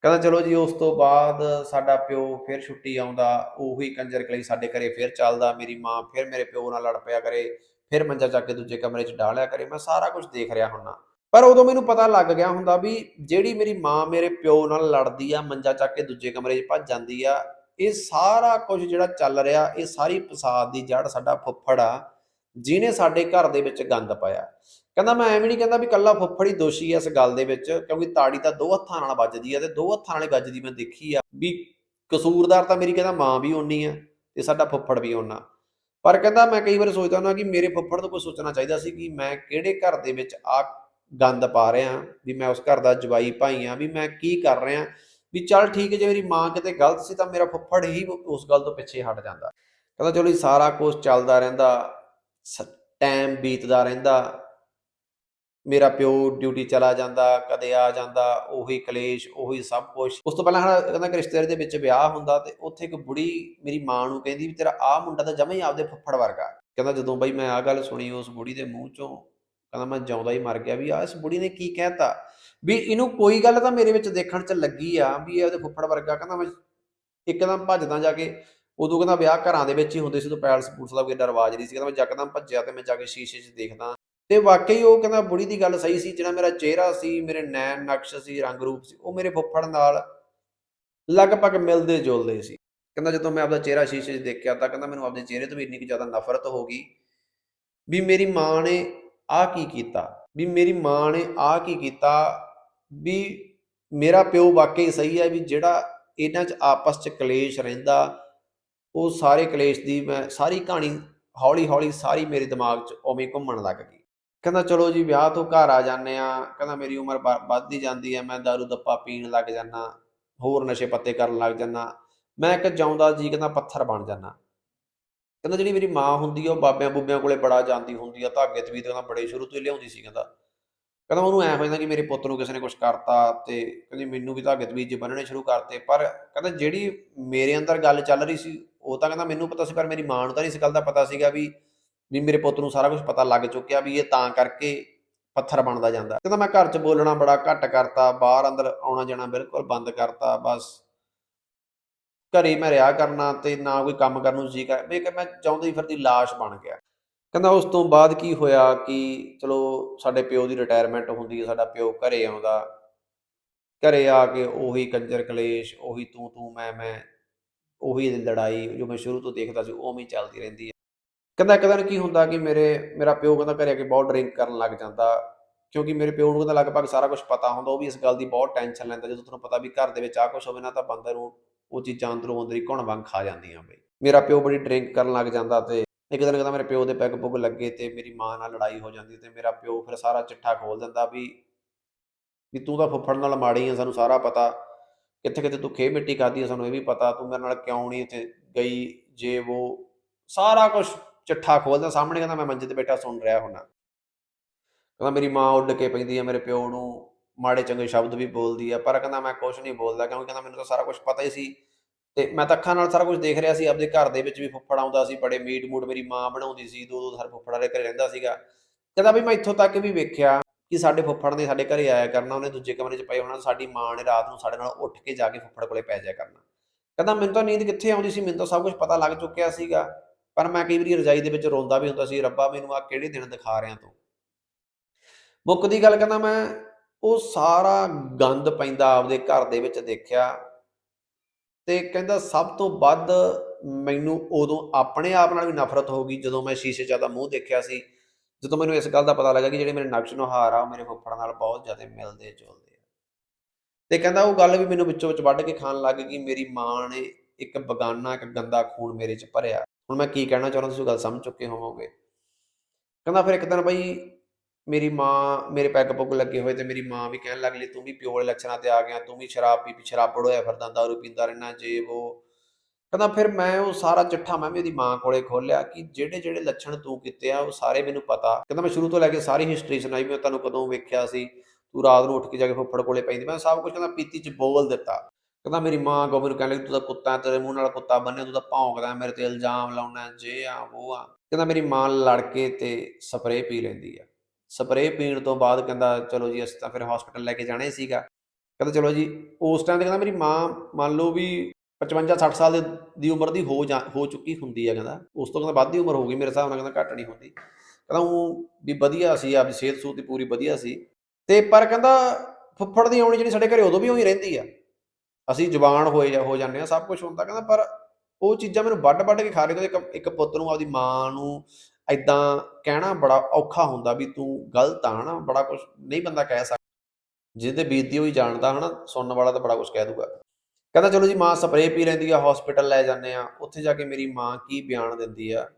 ਕਹਿੰਦਾ ਚਲੋ ਜੀ, ਉਸ ਤੋਂ ਬਾਅਦ ਸਾਡਾ ਪਿਓ ਫਿਰ ਛੁੱਟੀ ਆਉਂਦਾ, ਉਹੀ ਕੰਜਰ ਕਲੀ ਸਾਡੇ ਘਰੇ ਫਿਰ ਚੱਲਦਾ, ਮੇਰੀ ਮਾਂ ਫਿਰ ਮੇਰੇ ਪਿਓ ਨਾਲ ਲੜ ਪਿਆ ਕਰੇ, ਫਿਰ ਮੰਜਾ ਚੱਕ ਕੇ ਦੂਜੇ ਕਮਰੇ 'ਚ ਡਾਲਿਆ ਕਰੇ, ਮੈਂ ਸਾਰਾ ਕੁਝ ਦੇਖ ਰਿਹਾ ਹੁੰਨਾ। ਪਰ ਉਦੋਂ ਮੈਨੂੰ ਪਤਾ ਲੱਗ ਗਿਆ ਹੁੰਦਾ ਵੀ ਜਿਹੜੀ ਮੇਰੀ ਮਾਂ ਮੇਰੇ ਪਿਓ ਨਾਲ ਲੜਦੀ ਆ, ਮੰਜਾ ਚੱਕ ਕੇ ਦੂਜੇ ਕਮਰੇ 'ਚ ਭੱਜ ਜਾਂਦੀ ਆ, ਇਹ ਸਾਰਾ ਕੁਝ ਜਿਹੜਾ ਚੱਲ ਰਿਹਾ, ਇਹ ਸਾਰੀ ਪਸਾਦ ਦੀ ਜੜ ਸਾਡਾ ਫੁੱਫੜ ਆ, ਜਿਹਨੇ ਸਾਡੇ ਘਰ ਦੇ ਵਿੱਚ ਗੰਦ ਪਾਇਆ। ਕਹਿੰਦਾ ਮੈਂ ਐਵੇਂ ਨਹੀਂ ਕਹਿੰਦਾ ਵੀ ਕੱਲਾ ਫੁੱਫੜ ਹੀ ਦੋਸ਼ੀ ਆ ਇਸ ਗੱਲ ਦੇ ਵਿੱਚ, ਕਿਉਂਕਿ ਤਾੜੀ ਤਾਂ ਦੋ ਹੱਥਾਂ ਨਾਲ ਵੱਜਦੀ ਆ ਤੇ ਦੋ ਹੱਥਾਂ ਨਾਲ ਵੱਜਦੀ ਮੈਂ ਦੇਖੀ ਆ ਵੀ ਕਸੂਰਦਾਰ ਤਾਂ ਮੇਰੀ ਕਹਿੰਦਾ ਮਾਂ ਵੀ ਓਨੀ ਆ ਤੇ ਸਾਡਾ ਫੁੱਫੜ ਵੀ ਓਨਾ। ਪਰ ਕਹਿੰਦਾ ਮੈਂ ਕਈ ਵਾਰ ਸੋਚਦਾ ਹੁੰਦਾ ਕਿ ਮੇਰੇ ਫੁੱਫੜ ਤੋਂ ਕੋਈ ਸੋਚਣਾ ਚਾਹੀਦਾ ਸੀ ਕਿ ਮੈਂ ਕਿਹੜੇ ਘਰ ਦੇ ਵਿੱਚ ਆ ਗੰਦ ਪਾ ਰਿਹਾ, ਵੀ ਮੈਂ ਉਸ ਘਰ ਦਾ ਜਵਾਈ ਭਾਈ ਆ ਵੀ ਮੈਂ ਕੀ ਕਰ ਰਿਹਾ, ਵੀ ਚੱਲ ਠੀਕ ਹੈ, ਜੇ ਮੇਰੀ ਮਾਂ ਕਿਤੇ ਗਲਤ ਸੀ ਤਾਂ ਮੇਰਾ ਫੁੱਫੜ ਹੀ ਉਸ ਗੱਲ ਤੋਂ ਪਿੱਛੇ ਹਟ ਜਾਂਦਾ। ਕਹਿੰਦਾ ਚਲੋ ਜੀ, ਸਾਰਾ ਕੁਝ ਚੱਲਦਾ ਰਹਿੰਦਾ ਟਾਈਮ ਬੀਤਦਾ ਰਹਿੰਦਾ, ਮੇਰਾ ਪਿਓ ਡਿਊਟੀ ਚਲਾ ਜਾਂਦਾ, ਕਦੇ ਆ ਜਾਂਦਾ, ਉਹੀ ਕਲੇਸ਼, ਉਹੀ ਸਭ ਕੁਝ ਉਸ ਤੋਂ ਪਹਿਲਾਂ ਕਹਿੰਦਾ ਕਿ ਰਿਸ਼ਤੇਦਾਰੀ ਦੇ ਵਿੱਚ ਵਿਆਹ ਹੁੰਦਾ ਤੇ ਉੱਥੇ ਇੱਕ ਬੁੜੀ ਮੇਰੀ ਮਾਂ ਨੂੰ ਕਹਿੰਦੀ ਵੀ ਤੇਰਾ ਆਹ ਮੁੰਡਾ ਤਾਂ ਜਮਾ ਹੀ ਆਪਦੇ ਫੁੱਫੜ ਵਰਗਾ। ਕਹਿੰਦਾ ਜਦੋਂ ਬਈ ਮੈਂ ਆਹ ਗੱਲ ਸੁਣੀ, ਉਸ ਬੁੜੀ ਦੇ ਮੂੰਹ ਚੋਂ ਕਹਿੰਦਾ ਮੈਂ ਜਿਉਂਦਾ ਹੀ ਮਰ ਗਿਆ ਵੀ ਆ ਇਸ ਬੁੜੀ ਨੇ ਕੀ ਕਹਿਤਾ? ਵੀ ਇਹਨੂੰ ਕੋਈ ਗੱਲ ਤਾਂ ਮੇਰੇ ਵਿੱਚ ਦੇਖਣ ਚ ਲੱਗੀ ਆ ਵੀ ਇਹ ਉਹਦੇ ਫੁੱਫੜ ਵਰਗਾ ਕਹਿੰਦਾ ਮੈਂ ਇੱਕਦਮ ਭੱਜਦਾ ਜਾ ਕੇ, ਉਦੋਂ ਕਹਿੰਦਾ ਵਿਆਹ ਘਰਾਂ ਦੇ ਵਿੱਚ ਹੀ ਹੁੰਦੇ ਸੀ, ਉਦੋਂ ਪੈਲਸ ਪੂਲਸ ਦਾ ਕੋਈ ਏਡਾ ਨਹੀਂ ਸੀ, ਕਹਿੰਦਾ ਮੈਂ ਯਕਦਮ ਭੱਜਿਆ ਤੇ ਮੈਂ ਜਾ ਕੇ ਸ਼ੀਸ਼ੇ 'ਚ ਦੇਖਦਾ। ਤੇ ਵਾਕਈ ਉਹ ਕਹਿੰਦਾ ਬੁੜੀ ਦੀ ਗੱਲ ਸਹੀ ਸੀ, ਜਿਹੜਾ ਮੇਰਾ ਚਿਹਰਾ ਸੀ, ਮੇਰੇ ਨੈਣ ਨਕਸ਼ ਸੀ, ਰੰਗ ਰੂਪ ਸੀ, ਉਹ ਮੇਰੇ ਫੁੱਫੜ ਨਾਲ ਲਗਭਗ ਮਿਲਦੇ ਜੁਲਦੇ ਸੀ। ਕਹਿੰਦਾ ਜਦੋਂ ਮੈਂ ਆਪਦਾ ਚਿਹਰਾ ਸ਼ੀਸ਼ੇ 'ਚ ਦੇਖਿਆ ਤਾਂ ਕਹਿੰਦਾ ਮੈਨੂੰ ਆਪਣੇ ਚਿਹਰੇ ਤੋਂ ਵੀ ਇੰਨੀ ਕੁ ਜ਼ਿਆਦਾ ਨਫ਼ਰਤ ਹੋ ਗਈ ਵੀ ਮੇਰੀ ਮਾਂ ਨੇ ਆਹ ਕੀ ਕੀਤਾ? ਵੀ ਮੇਰੀ ਮਾਂ ਨੇ ਆਹ ਕੀ ਕੀਤਾ? ਵੀ ਮੇਰਾ ਪਿਓ ਵਾਕਈ ਸਹੀ ਹੈ ਵੀ ਜਿਹੜਾ ਇਹਨਾਂ 'ਚ ਆਪਸ 'ਚ ਕਲੇਸ਼ ਰਹਿੰਦਾ, ਉਹ ਸਾਰੇ ਕਲੇਸ਼ ਦੀ ਮੈਂ ਸਾਰੀ ਕਹਾਣੀ ਹੌਲੀ ਹੌਲੀ ਸਾਰੀ ਮੇਰੇ ਦਿਮਾਗ 'ਚ ਉਵੇਂ ਘੁੰਮਣ ਲੱਗ ਗਈ। ਕਹਿੰਦਾ, ਚਲੋ ਜੀ, ਵਿਆਹ ਤੋਂ ਘਰ ਆ ਜਾਂਦੇ ਆ ਕਹਿੰਦਾ, ਮੇਰੀ ਉਮਰ ਵ- ਵੱਧਦੀ ਜਾਂਦੀ ਹੈ, ਮੈਂ ਦਾਰੂ ਦੱਪਾ ਪੀਣ ਲੱਗ ਜਾਂਦਾ, ਹੋਰ ਨਸ਼ੇ ਪੱਤੇ ਕਰਨ ਲੱਗ ਜਾਂਦਾ। ਮੈਂ ਇੱਕ ਜਾਉਂਦਾ ਜੀ ਕਹਿੰਦਾ, ਪੱਥਰ ਬਣ ਜਾਂਦਾ। ਕਹਿੰਦਾ ਜਿਹੜੀ ਮੇਰੀ ਮਾਂ ਹੁੰਦੀ ਆ, ਉਹ ਬਾਬਿਆਂ ਬੁੱਬਿਆਂ ਕੋਲੇ ਬੜਾ ਜਾਂਦੀ ਹੁੰਦੀ ਆ, ਧਾਗੇ ਤਵੀਤ ਕਹਿੰਦਾ ਬੜੇ ਸ਼ੁਰੂ ਤੋਂ ਹੀ ਲਿਆਉਂਦੀ ਸੀ ਕਹਿੰਦਾ। ਕਹਿੰਦਾ ਉਹਨੂੰ ਐ ਹੋ ਜਾਂਦਾ ਕਿ ਮੇਰੇ ਪੁੱਤ ਨੂੰ ਕਿਸੇ ਨੇ ਕੁਝ ਕਰਤਾ ਤੇ ਕਹਿੰਦੀ ਮੈਨੂੰ ਵੀ ਧਾਗੇ ਤਵੀਤ ਜੇ ਬੰਨਣੇ ਸ਼ੁਰੂ ਕਰਤੇ, ਪਰ ਕਹਿੰਦਾ ਜਿਹੜੀ ਮੇਰੇ ਅੰਦਰ ਗੱਲ ਚੱਲ ਰਹੀ ਸੀ, ਉਹ ਤਾਂ ਕਹਿੰਦਾ ਮੈਨੂੰ ਪਤਾ ਸੀ, ਪਰ ਮੇਰੀ ਮਾਂ ਨੂੰ ਤਾਂ ਨਹੀਂ ਇਸ ਗੱਲ ਦਾ ਪਤਾ ਸੀਗਾ ਵੀ ਵੀ ਮੇਰੇ ਪੁੱਤ ਨੂੰ ਸਾਰਾ ਕੁਝ ਪਤਾ ਲੱਗ ਚੁੱਕਿਆ ਵੀ ਇਹ ਤਾਂ ਕਰਕੇ ਪੱਥਰ ਬਣਦਾ ਜਾਂਦਾ। ਕਹਿੰਦਾ ਮੈਂ ਘਰ 'ਚ ਬੋਲਣਾ ਬੜਾ ਘੱਟ ਕਰਤਾ, ਬਾਹਰ ਅੰਦਰ ਆਉਣਾ ਜਾਣਾ ਬਿਲਕੁਲ ਬੰਦ ਕਰਤਾ, ਬਸ। ਘਰੇ ਮੈਂ ਰਿਹਾ ਕਰਨਾ ਤੇ ਨਾ ਕੋਈ ਕੰਮ ਕਰਨ ਨੂੰ ਜੀ ਕਰ ਮੈਂ ਕਿ ਮੈਂ ਚਾਹੁੰਦੀ ਫਿਰਦੀ ਲਾਸ਼ ਬਣ ਗਿਆ। ਕਹਿੰਦਾ ਉਸ ਤੋਂ ਬਾਅਦ ਕੀ ਹੋਇਆ ਕਿ ਚਲੋ ਸਾਡੇ ਪਿਓ ਦੀ ਰਿਟਾਇਰਮੈਂਟ ਹੁੰਦੀ ਹੈ, ਸਾਡਾ ਪਿਓ ਘਰੇ ਆਉਂਦਾ। ਘਰੇ ਆ ਕੇ ਉਹੀ ਕੰਜਰ ਕਲੇਸ਼, ਉਹੀ ਤੂੰ ਤੂੰ ਮੈਂ ਮੈਂ, ਉਹੀ ਲੜਾਈ ਜੋ ਮੈਂ ਸ਼ੁਰੂ ਤੋਂ ਦੇਖਦਾ ਸੀ ਉਹ ਵੀ ਚੱਲਦੀ ਰਹਿੰਦੀ ਹੈ। ਕਹਿੰਦਾ ਇੱਕ ਦਿਨ ਕੀ ਹੁੰਦਾ ਕਿ ਮੇਰੇ, ਮੇਰਾ ਪਿਓ ਕਹਿੰਦਾ ਘਰੇ ਆ ਕੇ ਬਹੁਤ ਡਰਿੰਕ ਕਰਨ ਲੱਗ ਜਾਂਦਾ, ਕਿਉਂਕਿ ਮੇਰੇ ਪਿਓ ਨੂੰ ਕਹਿੰਦਾ ਲਗਭਗ ਸਾਰਾ ਕੁਝ ਪਤਾ ਹੁੰਦਾ, ਉਹ ਵੀ ਇਸ ਗੱਲ ਦੀ ਬਹੁਤ ਟੈਨਸ਼ਨ ਲੈਂਦਾ, ਜਦੋਂ ਤੁਹਾਨੂੰ ਪਤਾ ਵੀ ਘਰ ਦੇ ਵਿੱਚ ਆ ਕੁਝ ਹੋਵੇ ਨਾ ਤਾਂ ਬੰਦੇ ਨੂੰ ਉਹ ਚੀਜ਼ਾਂ ਅੰਦਰੋਂ ਅੰਦਰ ਹੀ ਘੁਣ ਵਾਂਗ ਖਾ ਜਾਂਦੀਆਂ ਬਈ। ਮੇਰਾ ਪਿਓ ਬੜੀ ਡਰਿੰਕ ਕਰਨ ਲੱਗ ਜਾਂਦਾ ਤੇ ਇੱਕ ਦਿਨ ਕਹਿੰਦਾ ਮੇਰੇ ਪਿਓ ਦੇ ਪੈਗ ਪੁੱਗ ਲੱਗੇ ਤੇ ਮੇਰੀ ਮਾਂ ਨਾਲ ਲੜਾਈ ਹੋ ਜਾਂਦੀ ਤੇ ਮੇਰਾ ਪਿਓ ਫਿਰ ਸਾਰਾ ਚਿੱਠਾ ਖੋਲ ਦਿੰਦਾ ਵੀ ਵੀ ਤੂੰ ਤਾਂ ਫੁੱਫੜ ਨਾਲ ਮਾੜੀ ਆ, ਸਾਨੂੰ ਸਾਰਾ ਪਤਾ। ਕਿੱਥੇ ਕਿੱਥੇ ਤੂੰ ਖੇ ਮਿੱਟੀ ਖਾਦੀ ਆ, ਸਾਨੂੰ ਇਹ ਵੀ ਪਤਾ। ਤੂੰ ਮੇਰੇ ਨਾਲ ਕਿਉਂ ਨਹੀਂ ਇੱਥੇ ਗਈ, ਜੇ ਉਹ ਸਾਰਾ ਕੁਝ ਚਿੱਠਾ ਖੋਲਦਾ, ਸਾਹਮਣੇ ਕਹਿੰਦਾ ਮੈਂ ਮੰਜੇ ਤੇ ਬੈਠਾ ਸੁਣ ਰਿਹਾ ਹੁੰਨਾ। ਕਹਿੰਦਾ ਮੇਰੀ ਮਾਂ ਉੱਡ ਕੇ ਪੈਂਦੀ ਆ, ਮੇਰੇ ਪਿਓ ਨੂੰ ਮਾੜੇ ਚੰਗੇ ਸ਼ਬਦ ਵੀ ਬੋਲਦੀ ਆ, ਪਰ ਕਹਿੰਦਾ ਮੈਂ ਕੁਝ ਨਹੀਂ ਬੋਲਦਾ, ਕਿਉਂਕਿ ਕਹਿੰਦਾ ਮੈਨੂੰ ਤਾਂ ਸਾਰਾ ਕੁਝ ਪਤਾ ਹੀ ਸੀ। ਤੇ ਮੈਂ ਤਾਂ ਅੱਖਾਂ ਨਾਲ ਸਾਰਾ ਕੁਝ ਦੇਖ ਰਿਹਾ ਸੀ, ਆਪਦੇ ਘਰ ਦੇ ਵਿੱਚ ਵੀ ਫੁੱਫੜ ਆਉਂਦਾ ਸੀ, ਬੜੇ ਮੀਟ ਮੂਟ ਮੇਰੀ ਮਾਂ ਬਣਾਉਂਦੀ ਸੀ ਦੋ ਦੋ ਹਰ ਫੁੱਫੜਾਂ ਦੇ ਘਰੇ ਰਹਿੰਦਾ ਸੀਗਾ। ਕਹਿੰਦਾ ਵੀ ਮੈਂ ਇੱਥੋਂ ਤੱਕ ਵੀ ਵੇਖਿਆ ਕਿ ਸਾਡੇ ਫੁੱਫੜ ਨੇ ਸਾਡੇ ਘਰੇ ਆਇਆ ਕਰਨਾ, ਉਹਨੇ ਦੂਜੇ ਕਮਰੇ 'ਚ ਪਏ ਹੋਣਾ, ਸਾਡੀ ਮਾਂ ਨੇ ਰਾਤ ਨੂੰ ਸਾਡੇ ਨਾਲ ਉੱਠ ਕੇ ਜਾ ਕੇ ਫੁੱਫੜ ਕੋਲੇ ਪੈ ਜਾਇਆ ਕਰਨਾ। ਕਹਿੰਦਾ ਮੈਨੂੰ ਤਾਂ ਨੀਂਦ ਕਿੱਥੇ ਆਉਂਦੀ ਸੀ, ਮੈਨੂੰ ਤਾਂ ਸਭ ਕੁਝ ਪਤਾ ਲੱਗ ਚੁੱਕਿਆ ਸੀਗਾ, ਪਰ ਮੈਂ ਕਈ ਵਾਰੀ ਰਜਾਈ ਦੇ ਵਿੱਚ ਰੋਂਦਾ ਵੀ ਹੁੰਦਾ ਸੀ, ਰੱਬਾ ਮੈਨੂੰ ਆ ਕਿਹੜੇ ਦਿਨ ਦਿਖਾ ਰਿਆਂ ਤੂੰ। ਮੁੱਕ ਦੀ ਗੱਲ ਕਹਿੰਦਾ ਮੈਂ, ਉਹ ਸਾਰਾ ਗੰਦ ਪੈਂਦਾ ਆਪਦੇ ਘਰ ਦੇ ਵਿੱਚ ਦੇਖਿਆ ਤੇ ਕਹਿੰਦਾ ਸਭ ਤੋਂ ਵੱਧ ਮੈਨੂੰ ਉਦੋਂ ਆਪਣੇ ਆਪ ਨਾਲ ਵੀ ਨਫ਼ਰਤ ਹੋ ਗਈ ਜਦੋਂ ਮੈਂ ਸ਼ੀਸ਼ੇ 'ਚ ਦਾ ਮੂੰਹ ਦੇਖਿਆ ਸੀ। ਜਦੋਂ ਮੈਨੂੰ ਇਸ ਗੱਲ ਦਾ ਪਤਾ ਲੱਗਾ ਕਿ ਜਿਹੜੇ ਮੇਰੇ ਨਕਸ਼ ਨੁਹਾਰ ਆ, ਉਹ ਮੇਰੇ ਫੁੱਫੜ ਨਾਲ ਬਹੁਤ ਜ਼ਿਆਦਾ ਮਿਲਦੇ ਜੁਲਦੇ ਆ। ਤੇ ਕਹਿੰਦਾ ਉਹ ਗੱਲ ਵੀ ਮੈਨੂੰ ਵਿੱਚੋਂ ਵਿੱਚ ਵੱਢ ਕੇ ਖਾਣ ਲੱਗ ਗਈ ਮੇਰੀ ਮਾਂ ਨੇ ਇੱਕ ਬਗਾਨਾ, ਇੱਕ ਗੰਦਾ ਖੂਨ ਮੇਰੇ 'ਚ ਭਰਿਆ। ਹੁਣ ਮੈਂ ਕੀ ਕਹਿਣਾ ਚਾਹੁੰਦਾ, ਤੁਸੀਂ ਗੱਲ ਸਮਝ ਚੁੱਕੇ ਹੋਵੋਗੇ। ਕਹਿੰਦਾ ਫਿਰ ਇੱਕ ਦਿਨ ਬਈ ਮੇਰੀ ਮਾਂ ਮੇਰੇ ਪੈਗ ਪੁੱਗ ਲੱਗੇ ਹੋਏ ਤੇ ਮੇਰੀ ਮਾਂ ਵੀ ਕਹਿਣ ਲੱਗ ਲਈ ਤੂੰ ਵੀ ਪਿਓ ਵਾਲੇ ਲੱਛਣਾਂ ਤੇ ਆ ਗਿਆ, ਤੂੰ ਵੀ ਸ਼ਰਾਬ ਪੀ ਪੀ ਸ਼ਰਾਬ ਹੋਇਆ ਫਿਰਦਾ, ਦਾਰੂ ਪੀਂਦਾ ਰਹਿਣਾ ਜੇ ਉਹ ਕਹਿੰਦਾ, ਫਿਰ ਮੈਂ ਉਹ ਸਾਰਾ ਚਿੱਠਾ ਮੈਂ ਵੀ ਉਹਦੀ ਮਾਂ ਕੋਲੇ ਖੋਲਿਆ ਕਿ ਜਿਹੜੇ ਜਿਹੜੇ ਲੱਛਣ ਤੂੰ ਕੀਤੇ ਆ, ਉਹ ਸਾਰੇ ਮੈਨੂੰ ਪਤਾ। ਕਹਿੰਦਾ, ਮੈਂ ਸ਼ੁਰੂ ਤੋਂ ਲੈ ਕੇ ਸਾਰੀ ਹਿਸਟਰੀ ਸੁਣਾਈ, ਮੈਂ ਤੁਹਾਨੂੰ ਕਦੋਂ ਵੇਖਿਆ ਸੀ। ਤੂੰ ਰਾਤ ਨੂੰ ਉੱਠ ਕੇ ਜਾ ਕੇ ਫੁੱਫੜ ਕੋਲੇ ਪੈਂਦੀ, ਮੈਂ ਸਭ ਕੁਝ ਕਹਿੰਦਾ, ਪੀਤੀ ਚ ਬੋਲ ਦਿੱਤਾ। ਕਹਿੰਦਾ, ਮੇਰੀ ਮਾਂ ਕੋ ਮੈਨੂੰ ਕਹਿਣ ਲੱਗੀ, ਤੂੰ ਤਾਂ ਕੁੱਤਾ ਤੇਰੇ ਮੂੰਹ ਨਾਲ ਕੁੱਤਾ ਬੰਨਿਆ, ਤੂੰ ਤਾਂ ਭੌਂਕਦਾ ਮੇਰੇ ਤੇ ਇਲਜ਼ਾਮ ਲਾਉਣਾ ਜੇ ਆ ਉਹ ਆ। ਕਹਿੰਦਾ, ਮੇਰੀ ਮਾਂ ਲੜ ਕੇ ਤੇ ਸਪਰੇਅ ਪੀ ਲੈਂਦੀ ਆ। ਸਪਰੇਅ ਪੀਣ ਤੋਂ ਬਾਅਦ ਕਹਿੰਦਾ, ਚਲੋ ਜੀ, ਅਸੀਂ ਤਾਂ ਫਿਰ ਹਸਪੀਟਲ ਲੈ ਕੇ ਜਾਣਾ ਹੀ ਸੀਗਾ। ਕਹਿੰਦਾ, ਚਲੋ ਜੀ। ਉਸ ਟਾਈਮ ਤੇ ਕਹਿੰਦਾ, ਮੇਰੀ ਮਾਂ ਮੰਨ ਲਓ ਵੀ 55 60 ਸਾਲ ਦੀ ਉਮਰ ਦੀ ਹੋ ਜਾ, ਹੋ ਚੁੱਕੀ ਹੁੰਦੀ ਹੈ ਕਹਿੰਦਾ। ਉਸ ਤੋਂ ਕਹਿੰਦਾ ਵੱਧ ਦੀ ਉਮਰ ਹੋ ਗਈ ਮੇਰੇ ਹਿਸਾਬ ਨਾਲ, ਕਹਿੰਦਾ, ਘੱਟ ਨਹੀਂ ਹੁੰਦੀ। ਕਹਿੰਦਾ ਉਹ ਵੀ ਵਧੀਆ ਸੀ, ਆਪਦੀ ਸਿਹਤ ਸੂਤ ਦੀ ਪੂਰੀ ਵਧੀਆ ਸੀ। ਤੇ ਪਰ ਕਹਿੰਦਾ, ਫੁੱਫੜ ਦੀ ਆਉਣੀ ਜਿਹੜੀ ਸਾਡੇ ਘਰੇ ਉਦੋਂ ਵੀ ਉਹੀ ਰਹਿੰਦੀ ਆ। ਅਸੀਂ ਜਵਾਨ ਹੋਏ ਹੋ ਜਾਂਦੇ ਆ, ਸਭ ਕੁਝ ਹੁੰਦਾ। ਕਹਿੰਦਾ, ਪਰ ਉਹ ਚੀਜ਼ਾਂ ਮੈਨੂੰ ਵੱਡ ਵੱਡ ਕੇ ਖਾ ਰਹੇ ਇੱਕ ਇੱਕ ਪੁੱਤ ਨੂੰ, ਆਪਦੀ ਮਾਂ ਨੂੰ ਐਦਾਂ ਕਹਿਣਾ ਬੜਾ ਔਖਾ ਹੁੰਦਾ ਵੀ ਤੂੰ ਗਲਤ ਆ, ਹਨਾ? ਬੜਾ ਕੁਝ ਨਹੀਂ ਬੰਦਾ ਕਹਿ ਸਕਦਾ। ਜਿਹਦੇ ਬੀਤਦੀ ਹੋਈ ਜਾਣਦਾ, ਹਨਾ? ਸੁਣਨ ਵਾਲਾ ਤਾਂ ਬੜਾ ਕੁਝ ਕਹਿ ਦੂਗਾ। ਕਹਿੰਦਾ, ਚਲੋ ਜੀ, ਮਾਂ ਸਪਰੇਅ ਪੀ ਲੈਂਦੀ ਆ ਹਸਪੀਟਲ ਲੈ ਜਾਂਦੇ ਆ। ਉੱਥੇ ਜਾ ਕੇ ਮੇਰੀ ਮਾਂ ਕੀ ਬਿਆਨ ਦਿੰਦੀ ਆ?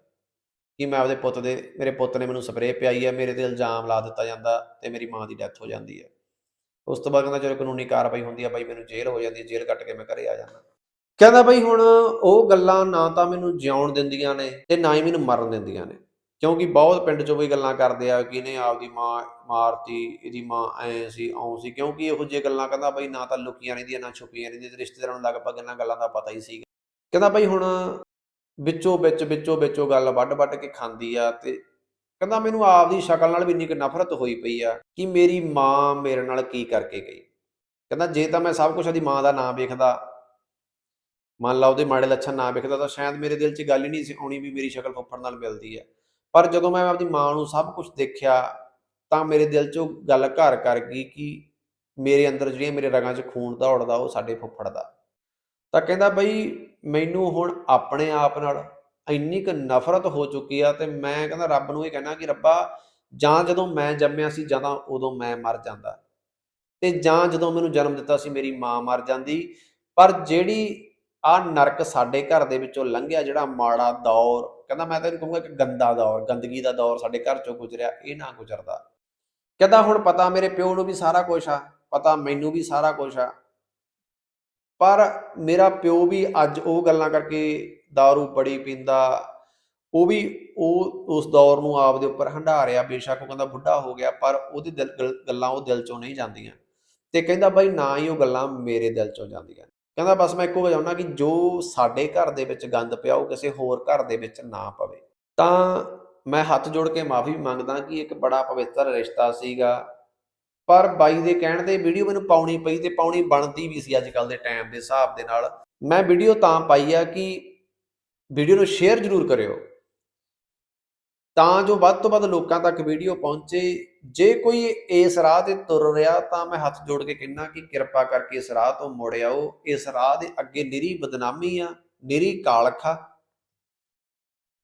ਕਿ ਮੈਂ ਆਪਦੇ ਪੁੱਤ ਦੇ, ਮੇਰੇ ਪੁੱਤ ਨੇ ਮੈਨੂੰ ਸਪਰੇਅ ਪਿਆਈ ਆ, ਮੇਰੇ ਤੇ ਇਲਜ਼ਾਮ ਲਾ ਦਿੱਤਾ ਜਾਂਦਾ ਤੇ ਮੇਰੀ ਮਾਂ ਦੀ ਡੈਥ ਹੋ ਜਾਂਦੀ ਆ। ਉਸ ਤੋਂ ਬਾਅਦ ਕਹਿੰਦਾ, ਚਲੋ, ਕਾਨੂੰਨੀ ਕਾਰਵਾਈ ਹੁੰਦੀ ਆ, ਬਾਈ, ਮੈਨੂੰ ਜੇਲ੍ਹ ਹੋ ਜਾਂਦੀ ਹੈ ਜੇਲ੍ਹ ਕੱਟ ਕੇ ਮੈਂ ਘਰੇ ਆ ਜਾਂਦਾ। ਕਹਿੰਦਾ, ਬਈ, ਹੁਣ ਉਹ ਗੱਲਾਂ ਨਾ ਤਾਂ ਮੈਨੂੰ ਜਿਉਣ ਦਿੰਦੀਆਂ ਨੇ ਤੇ ਨਾ ਹੀ ਮੈਨੂੰ ਮਰਨ ਦਿੰਦੀਆਂ ਨੇ। ਕਿਉਂਕਿ ਬਹੁਤ ਪਿੰਡ 'ਚੋਂ ਵੀ ਗੱਲਾਂ ਕਰਦੇ ਆ ਕਿ ਇਹਨੇ ਆਪਦੀ ਮਾਂ ਮਾਰਤੀ, ਇਹਦੀ ਮਾਂ ਐ ਸੀ ਆਉਂ ਸੀ, ਕਿਉਂਕਿ ਇਹੋ ਜਿਹੇ ਗੱਲਾਂ ਕਹਿੰਦਾ ਬਈ ਨਾ ਤਾਂ ਲੁਕੀਆਂ ਰਹਿੰਦੀਆਂ, ਨਾ ਛੁਪੀਆਂ ਰਹਿੰਦੀਆਂ, ਤੇ ਰਿਸ਼ਤੇਦਾਰਾਂ ਨੂੰ ਲਗਭਗ ਇਹਨਾਂ ਗੱਲਾਂ ਦਾ ਪਤਾ ਹੀ ਸੀ ਕਹਿੰਦਾ ਬਈ ਹੁਣ ਵਿੱਚੋਂ ਵਿੱਚ, ਵਿੱਚੋਂ ਵਿੱਚੋਂ ਗੱਲ ਵੱਡ ਵੱਡ ਕੇ ਖਾਂਦੀ ਆ ਤੇ ਕਹਿੰਦਾ ਮੈਨੂੰ ਆਪਦੀ ਸ਼ਕਲ ਨਾਲ ਵੀ ਇੰਨੀ ਕੁ ਨਫ਼ਰਤ ਹੋਈ ਪਈ ਆ ਕਿ ਮੇਰੀ ਮਾਂ ਮੇਰੇ ਨਾਲ ਕੀ ਕਰਕੇ ਗਈ। ਕਹਿੰਦਾ ਜੇ ਤਾਂ ਮੈਂ ਸਭ ਕੁਝ ਉਹਦੀ ਮਾਂ ਦਾ ਨਾਮ ਵੇਖਦਾ, ਮੰਨ ਲਾ ਉਹਦੇ ਮਾੜੇ ਲੱਛਣ ਨਾ ਵੇਖਦਾ, ਤਾਂ ਸ਼ਾਇਦ ਮੇਰੇ ਦਿਲ 'ਚ ਗੱਲ ਹੀ ਨਹੀਂ ਸੀ ਆਉਣੀ ਵੀ ਮੇਰੀ ਸ਼ਕਲ ਫੁੱਫੜ ਨਾਲ ਮਿਲਦੀ ਹੈ ਪਰ ਜਦੋਂ ਮੈਂ ਆਪਦੀ ਮਾਂ ਨੂੰ ਸਭ ਕੁਝ ਦੇਖਿਆ, ਤਾਂ ਮੇਰੇ ਦਿਲ 'ਚ ਉਹ ਗੱਲ ਘਰ ਕਰ ਗਈ ਕਿ ਮੇਰੇ ਅੰਦਰ ਜਿਹੜੀਆਂ ਮੇਰੇ ਰਗਾਂ 'ਚ ਖੂਨ ਦੌੜਦਾ, ਉਹ ਸਾਡੇ ਫੁੱਫੜ ਦਾ। ਤਾਂ ਕਹਿੰਦਾ ਬਈ, ਮੈਨੂੰ ਹੁਣ ਆਪਣੇ ਆਪ ਨਾਲ ਇੰਨੀ ਕੁ ਨਫ਼ਰਤ ਹੋ ਚੁੱਕੀ ਆ ਤੇ ਮੈਂ ਕਹਿੰਦਾ ਰੱਬ ਨੂੰ ਇਹ ਕਹਿਣਾ ਕਿ ਰੱਬਾ, ਜਾਂ ਜਦੋਂ ਮੈਂ ਜੰਮਿਆ ਸੀ, ਜਾਂ ਤਾਂ ਉਦੋਂ ਮੈਂ ਮਰ ਜਾਂਦਾ। ਤੇ ਜਾਂ ਜਦੋਂ ਮੈਨੂੰ ਜਨਮ ਦਿੱਤਾ ਸੀ, ਮੇਰੀ ਮਾਂ ਮਰ ਜਾਂਦੀ। ਪਰ ਜਿਹੜੀ ਆ ਨਰਕ ਸਾਡੇ ਘਰ ਦੇ ਵਿੱਚੋਂ ਲੰਘਿਆ ਜਿਹੜਾ ਮਾੜਾ ਦੌਰ, ਕਹਿੰਦਾ ਮੈਂ ਤੈਨੂੰ ਕਹੂੰਗਾ ਕਿ ਗੰਦਾ ਦੌਰ, ਗੰਦਗੀ ਦਾ ਦੌਰ ਸਾਡੇ ਘਰ ਚੋਂ ਗੁਜ਼ਰਿਆ, ਇਹ ਨਾ ਗੁਜ਼ਰਦਾ। ਕਹਿੰਦਾ ਹੁਣ ਪਤਾ ਮੇਰੇ ਪਿਓ ਨੂੰ ਵੀ ਸਾਰਾ ਕੁਝ ਆ, ਪਤਾ ਮੈਨੂੰ ਵੀ ਸਾਰਾ ਕੁਝ ਆ। ਪਰ ਮੇਰਾ ਪਿਓ ਵੀ ਅੱਜ ਉਹ ਗੱਲਾਂ ਕਰਕੇ दारू ਬੜੀ ਪੀਂਦਾ, ਉਹ ਵੀ ਉਹ ਉਸ ਦੌਰ ਨੂੰ ਆਪ ਦੇ ਉੱਪਰ ਹੰਢਾ ਰਿਹਾ, ਬੇਸ਼ੱਕ ਉਹ ਕਹਿੰਦਾ ਬੁੱਢਾ ਹੋ ਗਿਆ, ਪਰ ਉਹਦੀ ਦਿਲ ਗੱਲ- ਗੱਲਾਂ ਉਹ ਦਿਲ ਚੋਂ ਨਹੀਂ ਜਾਂਦੀਆਂ। ਤੇ ਕਹਿੰਦਾ ਬਾਈ ਨਾ ਹੀ ਉਹ ਗੱਲਾਂ ਮੇਰੇ ਦਿਲ ਚੋਂ ਜਾਂਦੀਆਂ। ਕਹਿੰਦਾ ਬਸ ਮੈਂ ਇੱਕੋ ਚਾਹੁੰਦਾ ਕਿ ਜੋ ਸਾਡੇ ਘਰ ਦੇ ਵਿੱਚ ਗੰਦ ਪਿਆ ਉਹ ਕਿਸੇ ਹੋਰ ਘਰ ਦੇ ਵਿੱਚ ਨਾ ਪਵੇ। ਤਾਂ ਮੈਂ ਹੱਥ ਜੋੜ ਕੇ ਮਾਫੀ ਮੰਗਦਾ ਕਿ ਇੱਕ ਬੜਾ ਪਵਿੱਤਰ ਰਿਸ਼ਤਾ ਸੀਗਾ। ਪਰ ਬਾਈ ਦੇ ਕਹਿਣ ਦੇ ਵੀਡੀਓ ਮੈਨੂੰ ਪਾਉਣੀ ਪਈ ਤੇ ਪਾਉਣੀ ਬਣਦੀ ਵੀ ਸੀ ਅੱਜ ਕੱਲ ਦੇ ਟਾਈਮ ਦੇ ਹਿਸਾਬ ਦੇ ਨਾਲ। ਮੈਂ ਵੀਡੀਓ ਤਾਂ ਪਾਈ ਆ ਕਿ ਵੀਡੀਓ ਨੂੰ ਸ਼ੇਅਰ ਜ਼ਰੂਰ ਕਰਿਓ। ਤਾਂ ਜੋ ਵੱਧ ਤੋਂ ਵੱਧ ਲੋਕਾਂ ਤੱਕ ਵੀਡੀਓ ਪਹੁੰਚੇ। ਜੇ ਕੋਈ ਇਸ ਰਾਹ ਤੇ ਤੁਰ ਰਿਹਾ ਤਾਂ ਮੈਂ ਹੱਥ ਜੋੜ ਕੇ ਕਹਿੰਨਾ ਕਿ ਕਿਰਪਾ ਕਰਕੇ ਇਸ ਰਾਹ ਤੋਂ ਮੁੜ ਆਓ। ਇਸ ਰਾਹ ਦੇ ਅੱਗੇ ਨਿਰੀ ਬਦਨਾਮੀ ਆ, ਨਿਰੀ ਕਾਲਖਾ।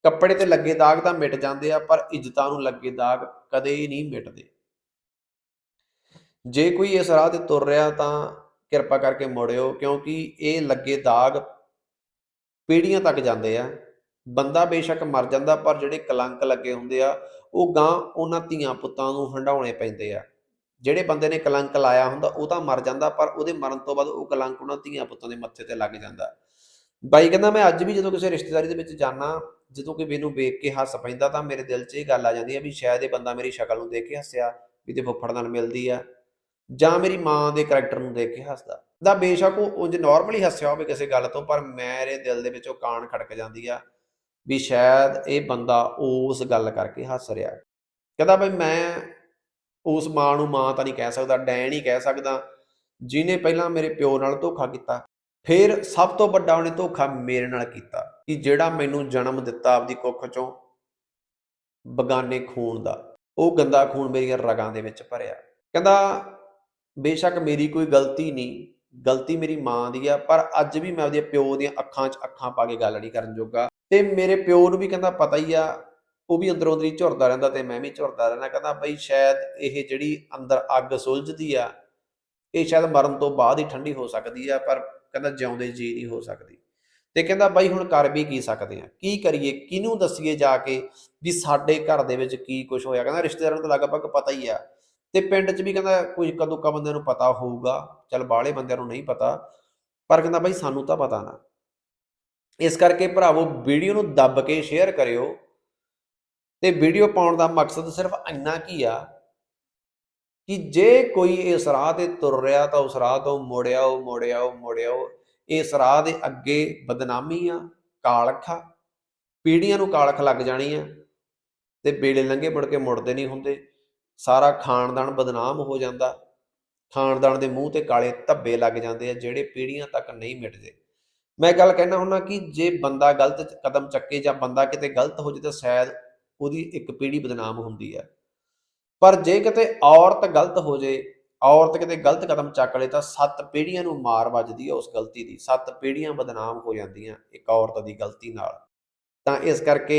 ਕੱਪੜੇ ਤੇ ਲੱਗੇ ਦਾਗ ਤਾਂ ਮਿਟ ਜਾਂਦੇ ਆ, ਪਰ ਇੱਜ਼ਤਾਂ ਨੂੰ ਲੱਗੇ ਦਾਗ ਕਦੇ ਨਹੀਂ ਮਿਟਦੇ। ਜੇ ਕੋਈ ਇਸ ਰਾਹ ਤੇ ਤੁਰ ਰਿਹਾ ਤਾਂ ਕਿਰਪਾ ਕਰਕੇ ਮੁੜਿਓ ਕਿਉਂਕਿ ਇਹ ਲੱਗੇ ਦਾਗ ਪੀੜੀਆਂ ਤੱਕ ਜਾਂਦੇ ਆ। ਬੰਦਾ ਬੇਸ਼ੱਕ ਮਰ ਜਾਂਦਾ, ਪਰ ਜਿਹੜੇ ਕਲੰਕ ਲੱਗੇ ਹੁੰਦੇ ਆ, ਉਹ ਗਾਂ ਉਹਨਾਂ ਧੀਆਂ ਪੁੱਤਾਂ ਨੂੰ ਹੰਡਾਉਣੇ ਪੈਂਦੇ ਆ। ਜਿਹੜੇ ਬੰਦੇ ਨੇ ਕਲੰਕ ਲਾਇਆ ਹੁੰਦਾ, ਉਹ ਤਾਂ ਮਰ ਜਾਂਦਾ, ਪਰ ਉਹਦੇ ਮਰਨ ਤੋਂ ਬਾਅਦ ਉਹ ਕਲੰਕ ਉਹਨਾਂ ਧੀਆਂ ਪੁੱਤਾਂ ਦੇ ਮੱਥੇ ਤੇ ਲੱਗ ਜਾਂਦਾ। ਬਾਈ ਕਹਿੰਦਾ, ਮੈਂ ਅੱਜ ਵੀ ਜਦੋਂ ਕਿਸੇ ਰਿਸ਼ਤੇਦਾਰੀ ਦੇ ਵਿੱਚ ਜਾਣਾ ਜਦੋਂ ਕੋਈ ਮੈਨੂੰ ਵੇਖ ਕੇ ਹੱਸ ਪੈਂਦਾ, ਤਾਂ ਮੇਰੇ ਦਿਲ 'ਚ ਇਹ ਗੱਲ ਆ ਜਾਂਦੀ ਹੈ ਵੀ ਸ਼ਾਇਦ ਇਹ ਬੰਦਾ ਮੇਰੀ ਸ਼ਕਲ ਨੂੰ ਦੇਖ ਕੇ ਹੱਸਿਆ, ਵੀ ਤੇ ਫੁੱਫੜ ਨਾਲ ਮਿਲਦੀ ਆ, ਜਾਂ ਮੇਰੀ ਮਾਂ ਦੇ ਕੈਰੈਕਟਰ ਨੂੰ ਦੇਖ ਕੇ ਹੱਸਦਾ। ਦਾ ਬੇਸ਼ੱਕ ਉਹ ਉਂਝ ਨਾਰਮਲੀ ਹੱਸਿਆ ਹੋਵੇ ਕਿਸੇ ਗੱਲ ਤੋਂ, ਪਰ ਮੇਰੇ ਦਿਲ ਦੇ ਵਿੱਚ ਉਹ ਕਾਣ ਖੜਕ ਜਾਂਦੀ ਆ। ਵੀ ਸ਼ਾਇਦ ਇਹ ਬੰਦਾ ਉਸ ਗੱਲ ਕਰਕੇ ਹੱਸ ਰਿਹਾ ਕਹਿੰਦਾ ਬਈ ਮੈਂ ਉਸ ਮਾਂ ਨੂੰ ਮਾਂ ਤਾਂ ਨਹੀਂ ਕਹਿ ਸਕਦਾ, ਡੈਣ ਹੀ ਕਹਿ ਸਕਦਾ, ਜਿਹਨੇ ਪਹਿਲਾਂ ਮੇਰੇ ਪਿਓ ਨਾਲ ਧੋਖਾ ਕੀਤਾ, ਫਿਰ ਸਭ ਤੋਂ ਵੱਡਾ ਉਹਨੇ ਧੋਖਾ ਮੇਰੇ ਨਾਲ ਕੀਤਾ ਕਿ ਜਿਹੜਾ ਮੈਨੂੰ ਜਨਮ ਦਿੱਤਾ ਆਪਦੀ ਕੁੱਖ ਚੋਂ ਬਗਾਨੇ ਖੂਨ ਦਾ, ਉਹ ਗੰਦਾ ਖੂਨ ਮੇਰੀਆਂ ਰਗਾਂ ਦੇ ਵਿੱਚ ਭਰਿਆ। ਕਹਿੰਦਾ ਬੇਸ਼ੱਕ ਮੇਰੀ ਕੋਈ ਗਲਤੀ ਨਹੀਂ, ਗਲਤੀ ਮੇਰੀ ਮਾਂ ਦੀ ਆ, ਪਰ ਅੱਜ ਵੀ ਮੈਂ ਉਹਦੇ ਪਿਓ ਦੀਆਂ ਅੱਖਾਂ 'ਚ ਅੱਖਾਂ ਪਾ ਕੇ ਗੱਲ ਨਹੀਂ ਕਰਨ ਜੋਗਾ। ਤੇ ਮੇਰੇ ਪਿਓ ਨੂੰ ਵੀ ਕਹਿੰਦਾ ਪਤਾ ਹੀ ਆ, ਉਹ ਵੀ ਅੰਦਰੋਂ ਅੰਦਰੀ ਝੁਰਦਾ ਰਹਿੰਦਾ ਤੇ ਮੈਂ ਵੀ ਝੁਰਦਾ ਰਹਿਣਾ ਕਹਿੰਦਾ ਬਈ ਸ਼ਾਇਦ ਇਹ ਜਿਹੜੀ ਅੰਦਰ ਅੱਗ ਸੁਲਝਦੀ ਆ, ਇਹ ਸ਼ਾਇਦ ਮਰਨ ਤੋਂ ਬਾਅਦ ਹੀ ਠੰਡੀ ਹੋ ਸਕਦੀ ਆ, ਪਰ ਕਹਿੰਦਾ ਜਿਉਂਦੇ ਜੀ ਨਹੀਂ ਹੋ ਸਕਦੀ। ਤੇ ਕਹਿੰਦਾ ਬਾਈ ਹੁਣ ਕਰ ਵੀ ਕੀ ਸਕਦੇ ਆ, ਕੀ ਕਰੀਏ, ਕਿਹਨੂੰ ਦੱਸੀਏ ਜਾ ਕੇ ਵੀ ਸਾਡੇ ਘਰ ਦੇ ਵਿੱਚ ਕੀ ਕੁਝ ਹੋਇਆ? ਕਹਿੰਦਾ ਰਿਸ਼ਤੇਦਾਰਾਂ ਨੂੰ ਤਾਂ ਲਗਭਗ ਪਤਾ ਹੀ ਆ। ਤੇ ਪਿੰਡ 'ਚ ਵੀ ਕਹਿੰਦਾ ਕੋਈ ਕਦੋਂ ਕਾ ਬੰਦਿਆਂ ਨੂੰ ਪਤਾ ਹੋਊਗਾ, ਚਲ ਬਾਹਲੇ ਬੰਦਿਆਂ ਨੂੰ ਨਹੀਂ ਪਤਾ, ਪਰ ਕਹਿੰਦਾ ਬਾਈ ਸਾਨੂੰ ਤਾਂ ਪਤਾ ਨਾ। ਇਸ ਕਰਕੇ ਭਰਾਵੋ ਵੀਡੀਓ ਨੂੰ ਦੱਬ ਕੇ ਸ਼ੇਅਰ ਕਰਿਓ ਤੇ ਵੀਡੀਓ ਪਾਉਣ ਦਾ ਮਕਸਦ ਸਿਰਫ ਇੰਨਾ ਕੀ ਆ ਕਿ ਜੇ ਕੋਈ ਇਸ ਰਾਹ ਤੇ ਤੁਰ ਰਿਹਾ ਤਾਂ ਉਸ ਰਾਹ ਤੋਂ ਮੁੜਿਆਓ ਮੁੜਿਆਓ ਮੁੜਿਆਓ ਇਸ ਰਾਹ ਦੇ ਅੱਗੇ ਬਦਨਾਮੀ ਆ, ਕਾਲਖ ਆ, ਪੀੜ੍ਹੀਆਂ ਨੂੰ ਕਾਲਖ ਲੱਗ ਜਾਣੀ ਆ ਤੇ ਬੇਲੇ ਲੰਘੇ ਮੁੜ ਕੇ ਮੁੜਦੇ ਨਹੀਂ ਹੁੰਦੇ, ਸਾਰਾ ਖਾਨਦਾਨ ਬਦਨਾਮ ਹੋ ਜਾਂਦਾ, ਖਾਨਦਾਨ ਦੇ ਮੂੰਹ ਤੇ ਕਾਲੇ ਧੱਬੇ ਲੱਗ ਜਾਂਦੇ ਆ ਜਿਹੜੇ ਪੀੜ੍ਹੀਆਂ ਤੱਕ ਨਹੀਂ ਮਿਟਦੇ। ਮੈਂ ਗੱਲ ਕਹਿਣਾ ਹੁੰਦਾ ਕਿ ਜੇ ਬੰਦਾ ਗਲਤ ਕਦਮ ਚੱਕੇ ਜਾਂ ਬੰਦਾ ਕਿਤੇ ਗਲਤ ਹੋ ਜੇ ਤਾਂ ਸ਼ਾਇਦ ਉਹਦੀ ਇੱਕ ਪੀੜ੍ਹੀ ਬਦਨਾਮ ਹੁੰਦੀ ਆ ਪਰ ਜੇ ਕਿਤੇ ਔਰਤ ਗਲਤ ਹੋ ਜੇ ਔਰਤ ਕਿਤੇ ਗਲਤ ਕਦਮ ਚੱਕ ਲੇ ਤਾਂ ਸੱਤ ਪੀੜ੍ਹੀਆਂ ਨੂੰ ਮਾਰ ਵੱਜਦੀ ਹੈ ਉਸ ਗਲਤੀ ਦੀ। ਸੱਤ ਪੀੜ੍ਹੀਆਂ ਬਦਨਾਮ ਹੋ ਜਾਂਦੀਆਂ ਇੱਕ ਔਰਤ ਦੀ ਗਲਤੀ ਨਾਲ। ਤਾਂ ਇਸ ਕਰਕੇ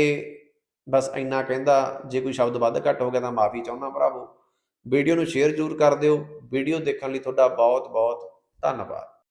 ਬਸ ਇੰਨਾ ਕਹਿੰਦਾ, ਜੇ ਕੋਈ ਸ਼ਬਦ ਵੱਧ ਘੱਟ ਹੋ ਗਿਆ ਤਾਂ ਮਾਫੀ ਚਾਹੁੰਦਾ ਭਰਾਵੋ। ਵੀਡੀਓ ਨੂੰ ਸ਼ੇਅਰ ਜ਼ਰੂਰ ਕਰ ਦਿਓ। ਵੀਡੀਓ ਦੇਖਣ ਲਈ ਤੁਹਾਡਾ ਬਹੁਤ ਬਹੁਤ ਧੰਨਵਾਦ।